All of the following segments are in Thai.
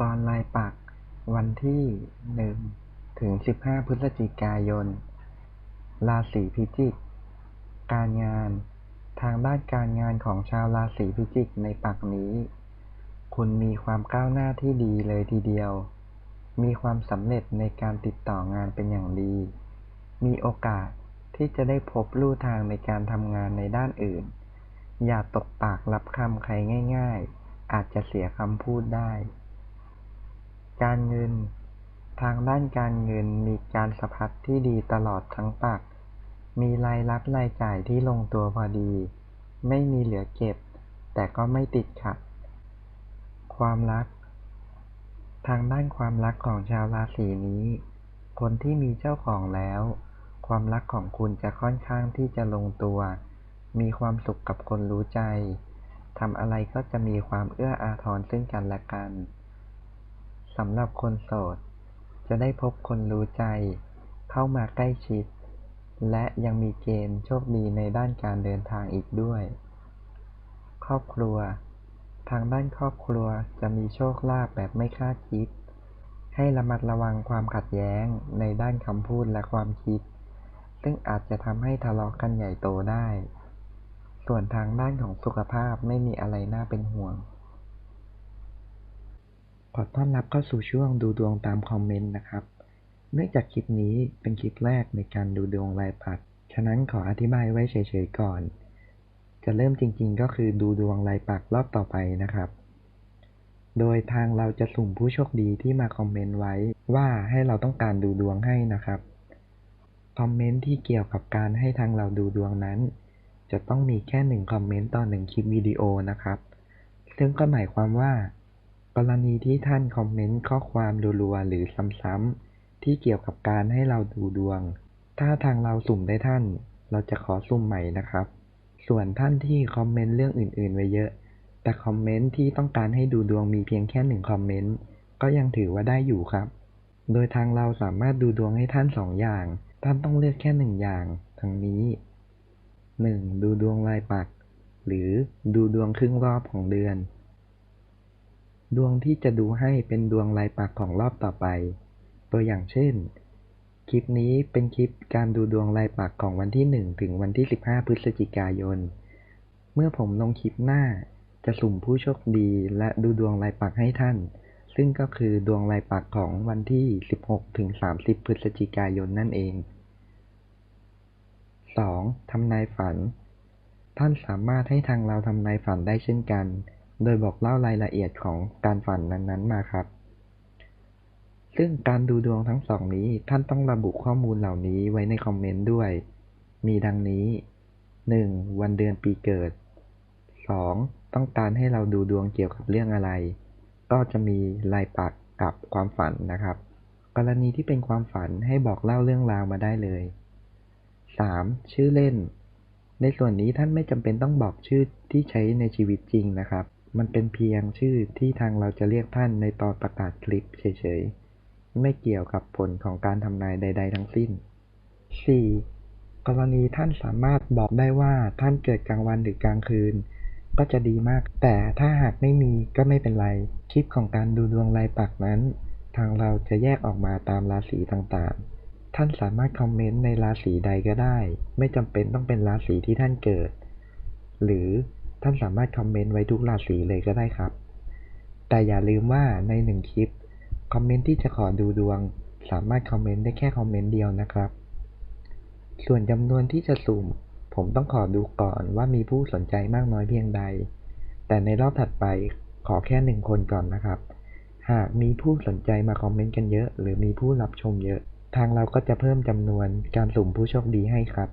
กรณ์รายปักษ์วันที่1ถึง15พฤศจิกายน ราศีพิจิก การงาน ทางด้านการงานของชาวราศีพิจิกในปักนี้ คุณมีความก้าวหน้าที่ดีเลยทีเดียว มีความสำเร็จในการติดต่องานเป็นอย่างดี มีโอกาสที่จะได้พบลู่ทางในการทำงานในด้านอื่น อย่าตกปากรับคำใครง่าย ๆ อาจจะเสียคำพูดได้ การเงิน ทางด้านการเงินมีการสะพัดที่ดีตลอดทั้งปัก มีรายรับรายจ่ายที่ลงตัวพอดี ไม่มีเหลือเก็บ แต่ก็ไม่ติดขัด ความรัก ทางด้านความรักของชาวราศีนี้ คนที่มีเจ้าของแล้ว ความรักของคุณจะค่อนข้างที่จะลงตัว มีความสุขกับคนรู้ใจทำอะไรก็จะมีความเอื้ออาทรซึ่งกันและกัน สำหรับคนโสด จะได้พบคนรู้ใจ เข้ามาใกล้ชิด และยังมีเกณฑ์โชคดีในด้านการเดินทางอีกด้วย ครอบครัว ทางด้านครอบครัวจะมีโชคลาภแบบไม่คาดคิด ให้ระมัดระวังความขัดแย้งในด้านคำพูดและความคิด ซึ่งอาจจะทำให้ทะเลาะกันใหญ่โตได้ ส่วนทางด้านของสุขภาพไม่มีอะไรน่าเป็นห่วง อต้อนรับเข้าสู่ช่วงดูดวงตามคอมเมนต์นะครับ เนื่องจากคลิปนี้เป็นคลิปแรกในการดูดวงรายปักฉะนั้นขออธิบายไว้เฉยๆก่อน จะเริ่มจริงๆ ก็คือดูดวงรายปักรอบต่อไปนะครับ โดยทางเราจะสุ่มผู้โชคดีที่มาคอมเมนต์ไว้ว่าให้เราต้องการดูดวงให้นะครับ คอมเมนต์ที่เกี่ยวกับการให้ทางเราดูดวงนั้น จะต้องมีแค่หนึ่งคอมเมนต์ต่อหนึ่งคลิปวิดีโอนะครับ ซึ่งก็หมายความว่า กรณีที่ท่านคอมเมนต์ข้อความรัวๆ หรือซ้ำๆ ที่เกี่ยวกับการให้เราดูดวง ถ้าทางเราสุ่มได้ท่าน เราจะขอสุ่มใหม่นะครับ ส่วนท่านที่คอมเมนต์เรื่องอื่นๆ ไว้เยอะ แต่คอมเมนต์ที่ต้องการให้ดูดวงมีเพียงแค่หนึ่งคอมเมนต์ ก็ยังถือว่าได้อยู่ครับ โดยทางเราสามารถดูดวงให้ท่านสองอย่าง ท่านต้องเลือกแค่หนึ่งอย่างทั้งนี้ 1. ดูดวงรายปัก หรือดูดวงครึ่งรอบของเดือน ดวงที่จะดูให้เป็นดวงรายปักของรอบต่อไป ตัวอย่างเช่น คลิปนี้เป็นคลิปการดูดวงรายปักของวันที่ 1 ถึงวันที่ 15 พฤศจิกายน เมื่อผมลงคลิปหน้า จะสุ่มผู้โชคดีและดูดวงรายปักให้ท่าน ซึ่งก็คือดวงรายปักของวันที่ 16 ถึง 30 พฤศจิกายนนั่นเอง 2. ทำนายฝัน ท่านสามารถให้ทางเราทำนายฝันได้เช่นกัน โดยบอกเล่ารายละเอียดของการฝันนั้นๆมาครับ ซึ่งการดูดวงทั้งสองนี้ท่านต้องระบุข้อมูลเหล่านี้ไว้ในคอมเมนต์ด้วย มีดังนี้ 1. วันเดือนปีเกิด 2. ต้องการให้เราดูดวงเกี่ยวกับเรื่องอะไร ก็จะมีลายปักกับความฝันนะครับ กรณีที่เป็นความฝันให้บอกเล่าเรื่องราวมาได้เลย 3. ชื่อเล่น ในส่วนนี้ท่านไม่จำเป็นต้องบอกชื่อที่ใช้ในชีวิตจริงนะครับ มันเป็นเพียงชื่อที่ทางเราจะเรียกท่านในตอนประกาศคลิปเฉยๆ ไม่เกี่ยวกับผลของการทำนายใด ๆ ทั้งสิ้น 4. กรณีท่านสามารถบอกได้ว่าท่านเกิดกลางวันหรือกลางคืน ก็จะดีมาก แต่ถ้าหากไม่มีก็ไม่เป็นไร คลิปของการดูดวงรายปักนั้น ทางเราจะแยกออกมาตามราศีต่างๆ ท่านสามารถคอมเมนต์ในราศีใดก็ได้ ไม่จำเป็นต้องเป็นราศีที่ท่านเกิด หรือ ท่านสามารถคอมเมนต์ไว้ทุกราศีเลยก็ได้ครับ แต่อย่าลืมว่าในหนึ่งคลิป คอมเมนต์ที่จะขอดูดวง สามารถคอมเมนต์ได้แค่คอมเมนต์เดียวนะครับ ส่วนจำนวนที่จะสุ่ม ผมต้องขอดูก่อนว่ามีผู้สนใจมากน้อยเพียงใด แต่ในรอบถัดไปขอแค่หนึ่งคนก่อนนะครับ หากมีผู้สนใจมาคอมเมนต์กันเยอะ หรือมีผู้รับชมเยอะ ทางเราก็จะเพิ่มจำนวนการสุ่มผู้โชคดีให้ครับ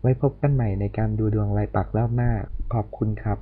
ไว้พบกันใหม่ในการดูดวงรายปักรอบหน้า ขอบคุณครับ